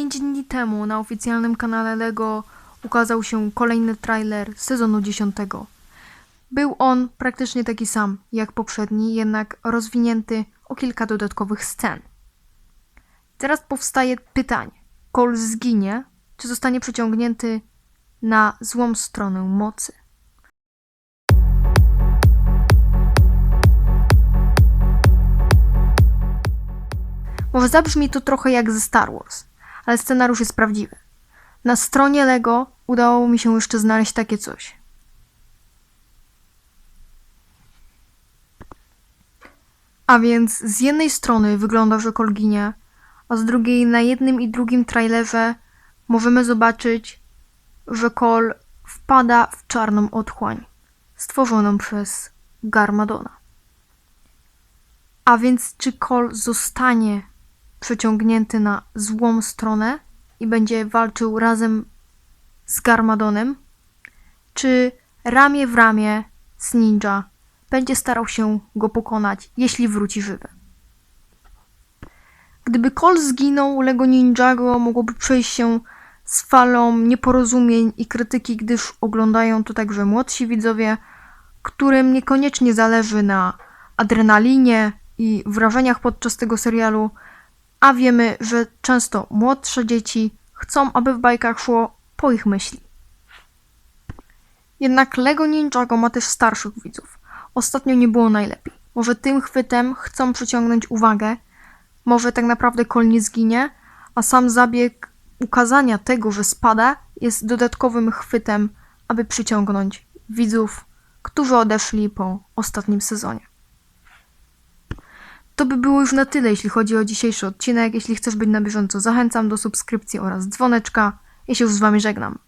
5 dni temu na oficjalnym kanale LEGO ukazał się kolejny trailer sezonu 10. Był on praktycznie taki sam jak poprzedni, jednak rozwinięty o kilka dodatkowych scen. Teraz powstaje pytanie: Cole zginie, czy zostanie przyciągnięty na złą stronę mocy? Może zabrzmi to trochę jak ze Star Wars, ale scenariusz jest prawdziwy. Na stronie Lego udało mi się jeszcze znaleźć takie coś. A więc z jednej strony wygląda, Cole ginie, a z drugiej na jednym i drugim trailerze możemy zobaczyć, że Cole wpada w czarną otchłań stworzoną przez Garmadona. A więc czy Cole zostanie przeciągnięty na złą stronę i będzie walczył razem z Garmadonem? Czy ramię w ramię z ninja będzie starał się go pokonać, jeśli wróci żywy? Gdyby Cole zginął, Lego Ninjago mogłoby przejść się z falą nieporozumień i krytyki, gdyż oglądają to także młodsi widzowie, którym niekoniecznie zależy na adrenalinie i wrażeniach podczas tego serialu, a wiemy, że często młodsze dzieci chcą, aby w bajkach szło po ich myśli. Jednak Lego Ninjago ma też starszych widzów. Ostatnio nie było najlepiej. Może tym chwytem chcą przyciągnąć uwagę, może tak naprawdę Cole nie zginie, a sam zabieg ukazania tego, że spada, jest dodatkowym chwytem, aby przyciągnąć widzów, którzy odeszli po ostatnim sezonie. To by było już na tyle, jeśli chodzi o dzisiejszy odcinek. Jeśli chcesz być na bieżąco, zachęcam do subskrypcji oraz dzwoneczka. Ja się już z Wami żegnam.